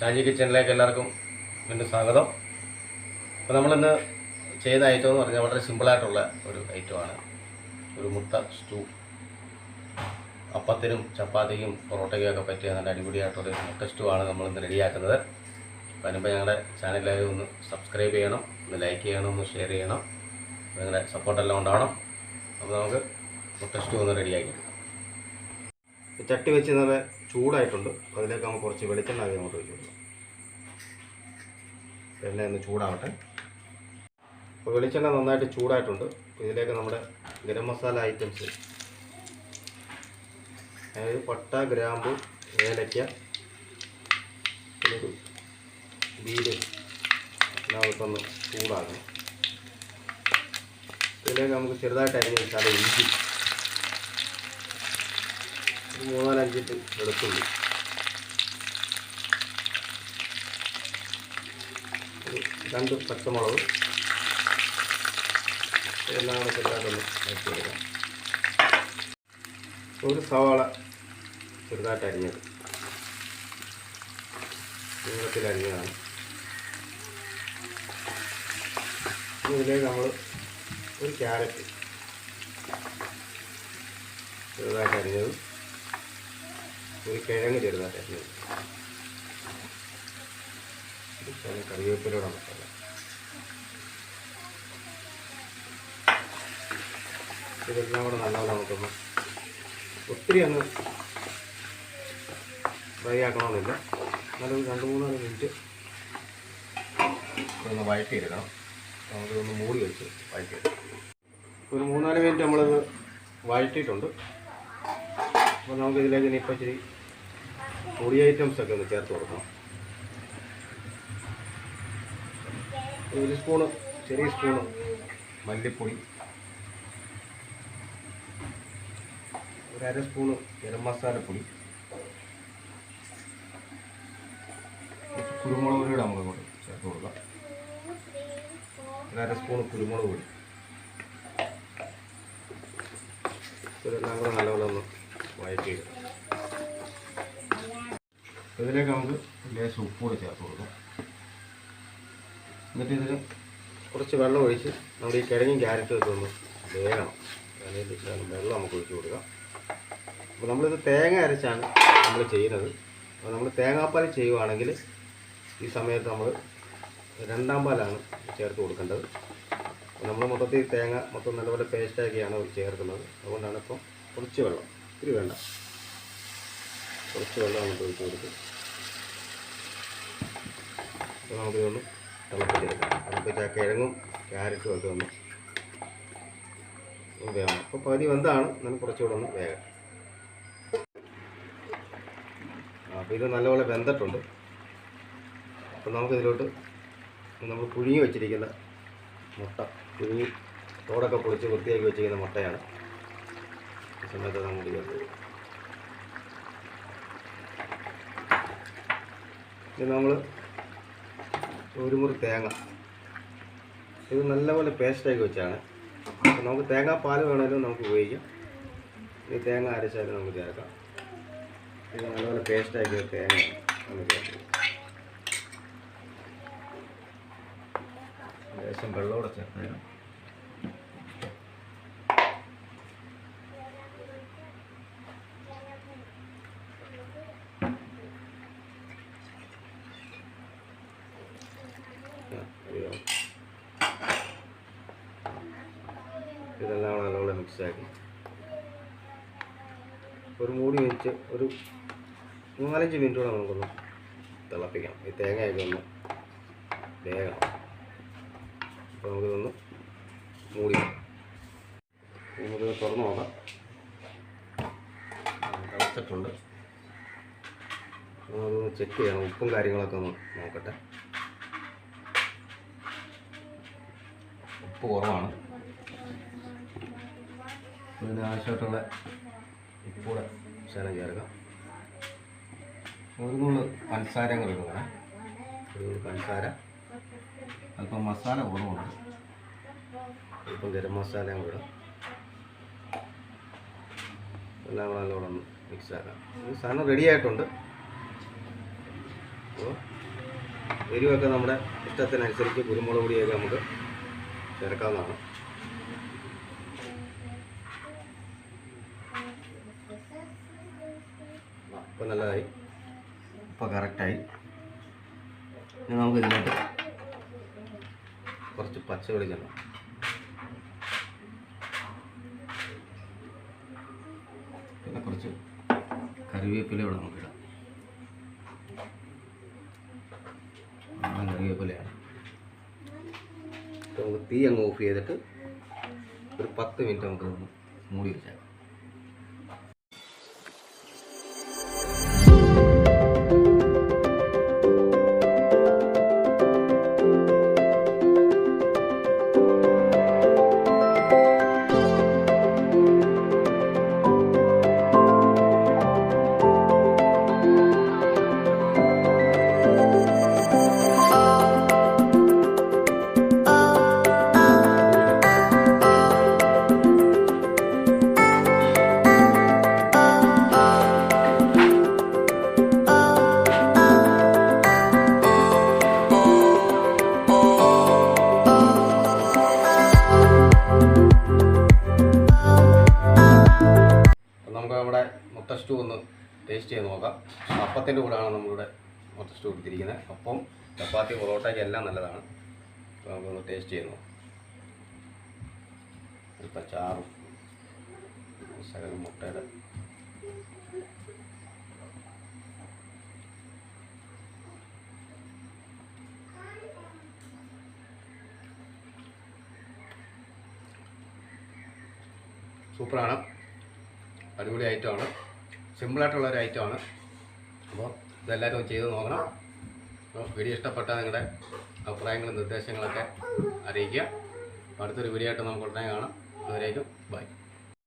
ഷാജി കിച്ചണിലേക്ക് എല്ലാവർക്കും എന്റെ സ്വാഗതം. അപ്പോൾ നമ്മളിന്ന് ചെയ്യുന്ന ഐറ്റം എന്ന് പറഞ്ഞാൽ വളരെ സിമ്പിളായിട്ടുള്ള ഒരു ഐറ്റമാണ് ഒരു മുട്ട സ്റ്റൂ അപ്പത്തിനും ചപ്പാത്തിക്കും പൊറോട്ടയ്ക്കും ഒക്കെ പറ്റിയ നല്ല അടിപൊളിയായിട്ടുള്ള ഒരു മുട്ട സ്റ്റൂ ആണ് നമ്മളിന്ന് റെഡിയാക്കുന്നത്. അപ്പോൾ അതിനുമ്പോൾ ഞങ്ങളുടെ ചാനലിലായി ഒന്ന് സബ്സ്ക്രൈബ് ചെയ്യണം ഒന്ന് ലൈക്ക് ചെയ്യണം ഒന്ന് ഷെയർ ചെയ്യണം. നിങ്ങളുടെ സപ്പോർട്ടെല്ലാം ഉണ്ടാവണം. അപ്പോൾ നമുക്ക് മുട്ട സ്റ്റൂ ഒന്ന് റെഡിയാക്കി ചട്ടി വെച്ച് നല്ല ചൂടായിട്ടുണ്ട്. അതിലേക്ക് നമുക്ക് കുറച്ച് വെളിച്ചെണ്ണ ആദ്യം അങ്ങോട്ട് വെച്ച് എണ്ണ ഒന്ന് ചൂടാവട്ടെ. അപ്പോൾ വെളിച്ചെണ്ണ നന്നായിട്ട് ചൂടായിട്ടുണ്ട്. ഇതിലേക്ക് നമ്മുടെ ഗരം മസാല ഐറ്റംസ്. അതായത് പട്ട ഗ്രാമ്പു ഏലയ്ക്ക ഒരു ഇതിനകത്തൊന്ന് ചൂടാക്കണം. ഇതിലേക്ക് നമുക്ക് ചെറുതായിട്ട് അരിഞ്ഞ് വെച്ചാൽ ഇഞ്ചി മൂന്നാലഞ്ചിട്ട് വെളുത്തുള്ളി രണ്ട് പച്ചമുളക്. എല്ലാം കൂടെ ചെറുതായിട്ടൊന്ന് വരട്ടി കൊടുക്കാം ഒരു സവാള ചെറുതായിട്ട് അരിഞ്ഞത്. നീളത്തിൽ അരിഞ്ഞതാണ്. ഇതിലേക്ക് നമ്മൾ ഒരു ക്യാരറ്റ് ചെറുതായിട്ട് അരിഞ്ഞത്. ഒരു കിഴങ്ങ് ചെറുതായിട്ട് അരിഞ്ഞത് കറിവേപ്പിലൂടെ മസാല. ഇതെല്ലാം കൂടെ നല്ലപോലെ നമുക്കൊന്ന് ഒത്തിരി അങ്ങ് ഫ്രൈ ആക്കണമെന്നില്ല. എന്നാലും രണ്ട് മൂന്നാൽ മിനിറ്റ് ഒന്ന് വഴറ്റിയെടുക്കണം. നമുക്കിതൊന്ന് മൂടി വെച്ച് വഴറ്റിയെടുക്കാം. ഒരു മൂന്നാൽ മിനിറ്റ് നമ്മളത് വഴറ്റിയിട്ടുണ്ട്. അപ്പോൾ നമുക്ക് ഇതിലേക്ക് ഇനി ഇപ്പോൾ ഇച്ചിരി പൊടി ഐറ്റംസ് ഒക്കെ ഒന്ന് ചേർത്ത് കൊടുക്കണം ഒരു സ്പൂണ് ചെറിയ സ്പൂണ് മല്ലിപ്പൊടി. ഒരു അര സ്പൂണ് ഗരം മസാലപ്പൊടി. കുരുമുളക് പൊടിയുടെ നമുക്ക് അങ്ങോട്ട് ചേർത്ത് കൊടുക്കാം. ഒരു അര സ്പൂണ് കുരുമുളക് പൊടി. ഇതെല്ലാം കൂടെ നല്ലപോലെ ഒന്ന് വഴറ്റിയിടും ഇതിലേക്ക് നമുക്ക് ലേശം ഉപ്പ് കൂടെ ചേർത്ത് കൊടുക്കാം. എന്നിട്ട് ഇതിൽ കുറച്ച് വെള്ളം ഒഴിച്ച് നമ്മൾ ഈ കിഴങ്ങും ക്യാരറ്റും ഒക്കെ ഒന്ന് വേകണം. വേണമെങ്കിൽ വെള്ളം നമുക്ക് ഒഴിച്ച് കൊടുക്കാം. അപ്പോൾ നമ്മളിത് തേങ്ങ അരച്ചാണ് നമ്മൾ ചെയ്യുന്നത്. അപ്പോൾ നമ്മൾ തേങ്ങാപ്പാൽ ചെയ്യുവാണെങ്കിൽ ഈ സമയത്ത് നമ്മൾ രണ്ടാം പാലാണ് ചേർത്ത് കൊടുക്കേണ്ടത്. അപ്പോൾ നമ്മൾ മൊത്തത്തിൽ തേങ്ങ മൊത്തം നല്ലപോലെ പേസ്റ്റാക്കിയാണ് ചേർക്കുന്നത്. അതുകൊണ്ടാണ് ഇപ്പം കുറച്ച് വെള്ളം. ഇത്തിരി വേണ്ട. കുറച്ച് വെള്ളം അങ്ങോട്ട് ഒഴിച്ച് കൊടുക്കും. അപ്പോൾ നമുക്കിതൊന്ന് തിളപ്പിച്ചെടുക്കാം തിളപ്പിച്ച് ആ കിഴങ്ങും ക്യാരറ്റും ഒക്കെ ഒന്ന് വേണം അപ്പോൾ പകുതി വെന്താണ്. എന്നാലും കുറച്ചുകൂടെ ഒന്ന് വേഗം. അപ്പോൾ ഇത് നല്ലപോലെ വെന്തിട്ടുണ്ട്. അപ്പോൾ നമുക്കിതിലോട്ട് നമ്മൾ പുഴുങ്ങി വെച്ചിരിക്കുന്ന മുട്ട. പുഴുങ്ങി തോടൊക്കെ പൊളിച്ച് വൃത്തിയാക്കി വെച്ചിരിക്കുന്ന മുട്ടയാണ്. ഇത് നമ്മൾ ഒരു മുറി തേങ്ങ. ഇത് നല്ലപോലെ പേസ്റ്റാക്കി വെച്ചാണ്. അപ്പോൾ നമുക്ക് പാൽ വേണമെങ്കിലും നമുക്ക് ഉപയോഗിക്കാം. ഈ തേങ്ങ അരച്ചാലും നമുക്ക് ചേർക്കാം. ഇത് നല്ലപോലെ പേസ്റ്റാക്കിയ തേങ്ങ നമുക്ക് ചേർക്കാം. ലേശം വെള്ളമൂടെ ചേർക്കണം. അറിയാം ഇതെല്ലാം നല്ലപോലെ മിക്സാക്കി ഒരു മൂടി വെച്ച് ഒരു നാലഞ്ച് മിനിറ്റ് കൂടെ നമുക്കൊന്ന് തിളപ്പിക്കാം ഈ തേങ്ങയൊക്കെ ഒന്ന് വേഗം അപ്പോൾ നമുക്കിതൊന്ന് മൂടി. നമുക്കിത് തുറന്ന് നോക്കാം. തിളച്ചിട്ടുണ്ട്. അതൊന്ന് ചെക്ക് ചെയ്യണം. ഉപ്പും കാര്യങ്ങളൊക്കെ ഒന്ന് നോക്കട്ടെ. ഉപ്പ് കുറവാണ്. ഇതിന് ആവശ്യമായിട്ടുള്ള ഉപ്പൂടെ ശകലം ചേർക്കാം. ഒരു നുള്ളു പഞ്ചസാര കൂടെ ഇടണം ഒരു നുള്ളു പഞ്ചസാര. അല്പം മസാല കുറവുണ്ട്. അല്പം ഗരം മസാലയും കൂടെ ഇടാം. എല്ലാം കൂടെ നല്ലോണം ഒന്ന് മിക്സ് ആക്കാം. ഈ സാധനം റെഡി ആയിട്ടുണ്ട്. അപ്പോൾ എരിവൊക്കെ നമ്മുടെ ഇഷ്ടത്തിനനുസരിച്ച് കുരുമുളക് പൊടിയൊക്കെ നമുക്ക് ചേർക്കാവുന്നതാണ് ഇപ്പം നല്ലതായി. ഇപ്പോൾ കറക്റ്റായി. ഇനി നമുക്ക് ഇതിലോട്ട് കുറച്ച് പച്ച വെളിച്ചെണ്ണ. പിന്നെ കുറച്ച് കറിവേപ്പില ഇവിടെ നമുക്കിടാം നാടൻ കറിവേപ്പിലയാണ് അപ്പോൾ നമുക്ക് തീ അങ്ങ് ഓഫ് ചെയ്തിട്ട് ഒരു പത്ത് മിനിറ്റ് നമുക്ക് മൂടി വെച്ചേക്കാം. അപ്പത്തിന്റെ കൂടെയാണ് നമ്മളിവിടെ മൊത്തം കൊടുത്തിരിക്കുന്നത് അപ്പം ചപ്പാത്തി പൊറോട്ടയ്ക്ക് എല്ലാം നല്ലതാണ്. അപ്പോൾ നമുക്കൊന്ന് ടേസ്റ്റ് ചെയ്യുന്നു ഇപ്പം ചാറും ശകലം മുട്ടയുടെ. സൂപ്പറാണ്. അടിപൊളി ഐറ്റമാണ് സിമ്പിളായിട്ടുള്ള ഒരു ഐറ്റമാണ് അപ്പോൾ ഇതെല്ലാവരും ചെയ്ത് നോക്കണം. വീഡിയോ ഇഷ്ടപ്പെട്ട നിങ്ങളുടെ അഭിപ്രായങ്ങളും നിർദ്ദേശങ്ങളൊക്കെ അറിയിക്കുക. അടുത്തൊരു വീഡിയോ ആയിട്ട് നമുക്ക് ഉടനെ കാണാം. അതുവരേക്കും ബൈ.